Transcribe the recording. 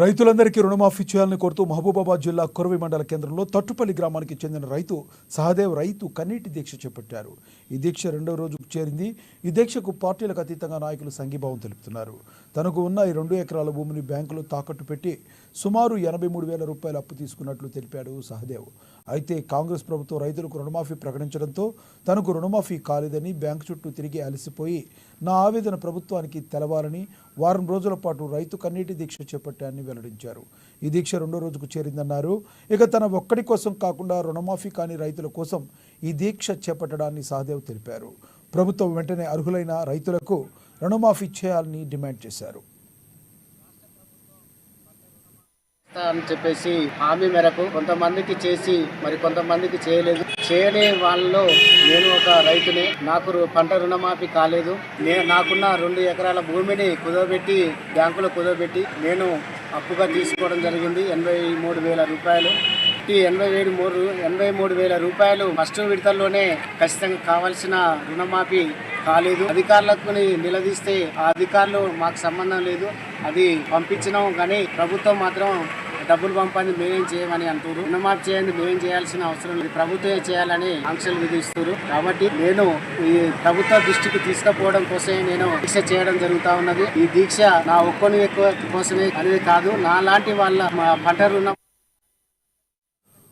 రైతులందరికీ రుణమాఫీ చేయాలని కోరుతూ మహబూబాబాద్ జిల్లా కురవి మండల కేంద్రంలో తట్టుపల్లి గ్రామానికి చెందిన రైతు సహదేవ్ రైతు కన్నీటి దీక్ష చేపట్టారు. ఈ దీక్ష రెండో రోజుకు చేరింది. ఈ దీక్షకు పార్టీలకు అతీతంగా నాయకులు సంఘీభావం తెలుపుతున్నారు. తనకు ఉన్న ఈ రెండు ఎకరాల భూమిని బ్యాంకులో తాకట్టు పెట్టి సుమారు ఎనభై మూడు వేల రూపాయలు అప్పు తీసుకున్నట్లు తెలిపాడు సహదేవ్. అయితే కాంగ్రెస్ ప్రభుత్వం రైతులకు రుణమాఫీ ప్రకటించడంతో తనకు రుణమాఫీ కాలేదని బ్యాంకు చుట్టూ తిరిగి అలసిపోయి నా ఆవేదన ప్రభుత్వానికి తెలవాలని వారం రోజుల పాటు రైతు కన్నీటి దీక్ష చేపట్టారని వెల్లడించారు. ఈ దీక్ష రెండో రోజుకు చేరిందన్నారు. ఇక తన ఒక్కడి కోసం కాకుండా రుణమాఫీ కాని రైతుల కోసం ఈ దీక్ష చేపట్టడాన్ని సహదేవ్ తెలిపారు. ప్రభుత్వం వెంటనే అర్హులైన రైతులకు రుణమాఫీ చేయాలని డిమాండ్ చేశారు. అని చెప్పేసి హామీ మేరకు కొంతమందికి చేసి మరి కొంతమందికి చేయలేదు. చేయని వాళ్ళలో నేను ఒక రైతుని. నాకు పంట రుణమాఫీ కాలేదు. నేను నాకున్న రెండు ఎకరాల భూమిని కుదవబెట్టి బ్యాంకులో కుదవబెట్టి నేను అప్పుగా తీసుకోవడం జరిగింది. ఎనభై మూడు వేల రూపాయలు. ఈ ఎనభై ఏడు మూడు ఎనభై మూడు వేల రూపాయలు ఫస్ట్ విడతల్లోనే ఖచ్చితంగా కావాల్సిన రుణమాఫీ కాలేదు. అధికారులకు నిలదీస్తే ఆ అధికారులు మాకు సంబంధం లేదు. అది పంపించినాం కానీ ప్రభుత్వం మాత్రం డబ్బులు పంపండి మేమేం చేయమని అంటారు రుణమాఫీ చేయండి మేమేం చేయాల్సిన అవసరం లేదు. ప్రభుత్వమే చేయాలని ఆంక్షలు విధిస్తారు కాబట్టి నేను ఈ ప్రభుత్వ దృష్టికి తీసుకుపోవడం కోసమే నేను దీక్ష చేయడం జరుగుతా ఉన్నది. ఈ దీక్ష నా ఒక్కని ఎక్కువ కోసమే అనేది కాదు. నా లాంటి వాళ్ళ పంట రుణం